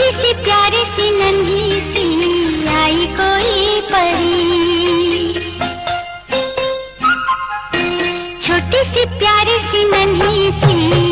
छोटी सी प्यारी सी नन्ही सी आई कोई परी। छोटी सी प्यारी सी नन्ही सी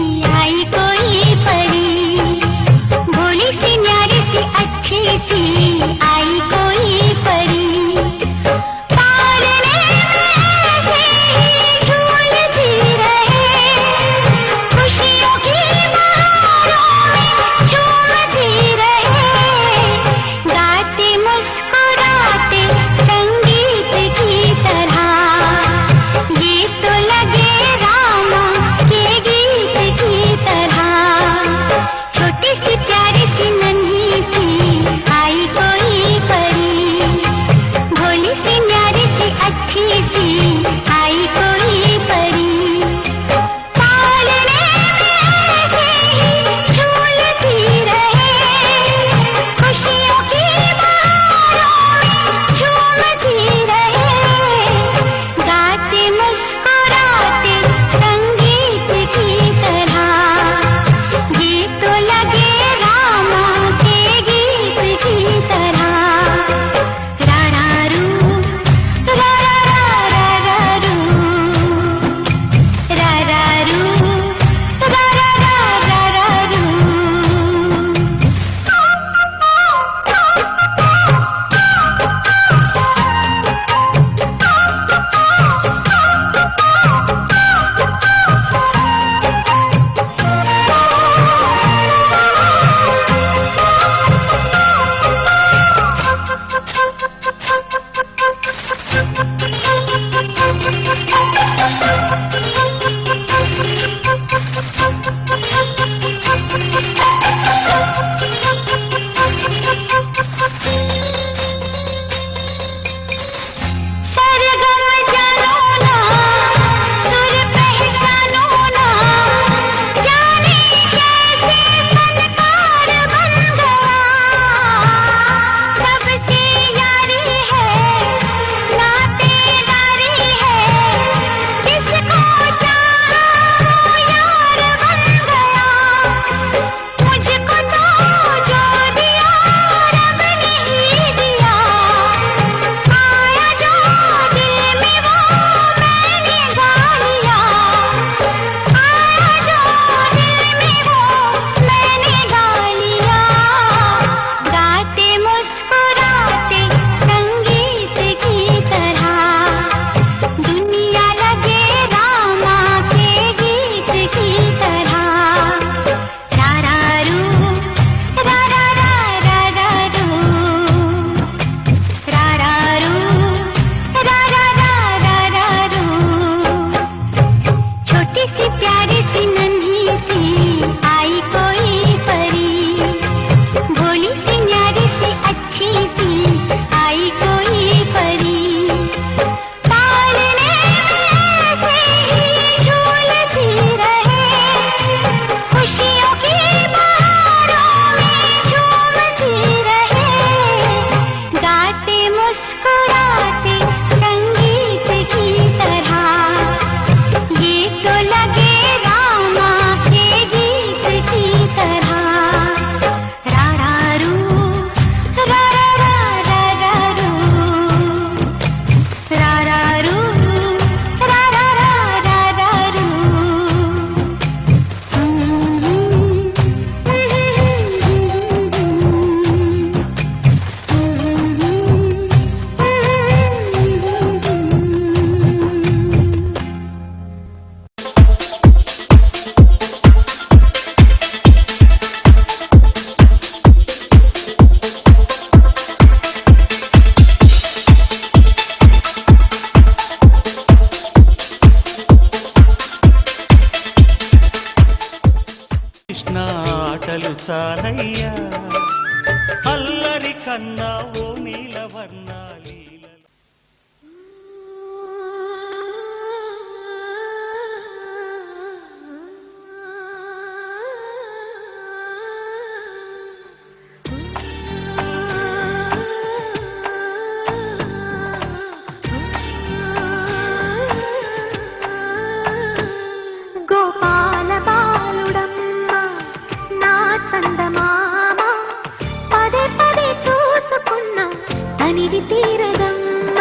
వీరగమ్మ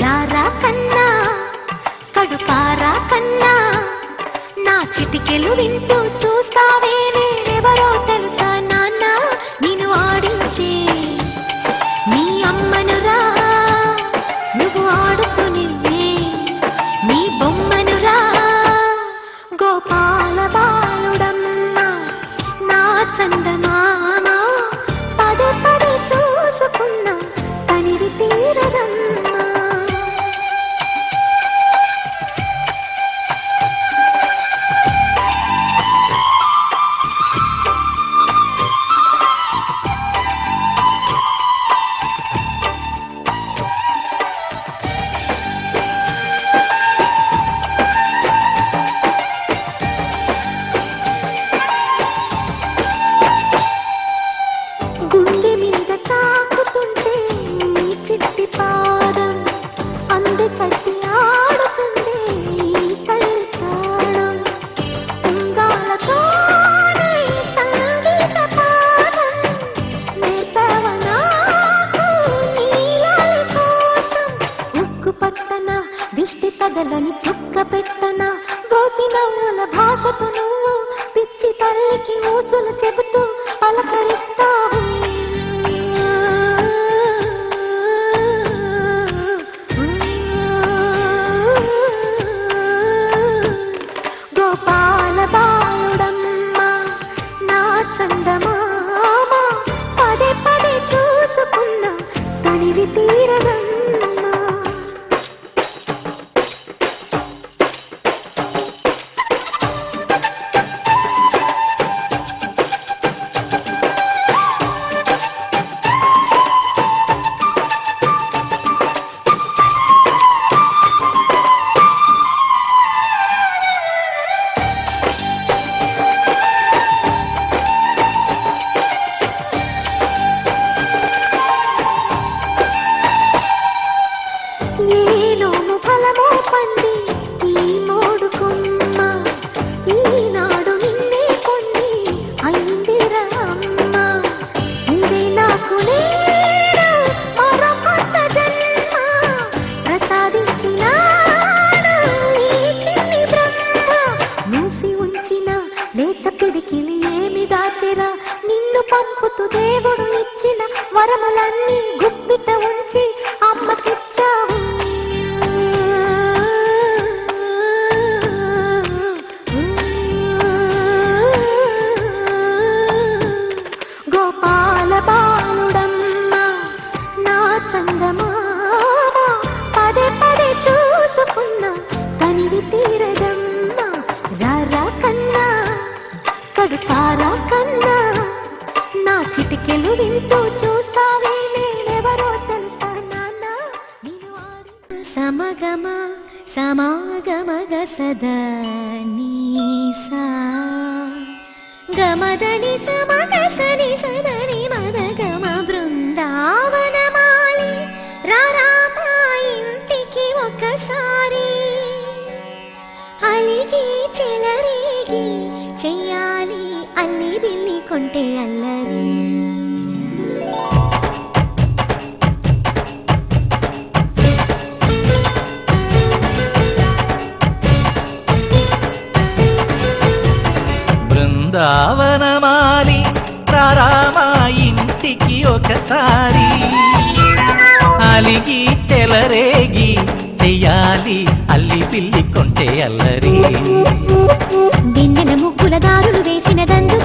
దారా కన్నా కడుపారా కన్నా నా చిటికెలు వింటూ చూస్తావే నేనెవరో తెలుసా నాన్న నేను ఆడించే నీ అమ్మనురా నువ్వు ఆడుకుని నీ బొమ్మనురా. గోపాల బాలుడమ్మ నా చందమా సమగమ సమాగమ సదా గమదని సమగసని సదని మదగమ బృందావన బృందావనమాలి రారామా ఇంటికి ఒకసారి. అలిగి చెలరేగి చెయ్యాలి అల్లి బిల్లి కొంటే అల్ల ఒక్కసారి అలిగి చెలరేగి చెయ్యాలి అల్లి పిల్లి కొంటే అల్లరి. బిందెల ముగ్గుల దారులు వేసిన దందు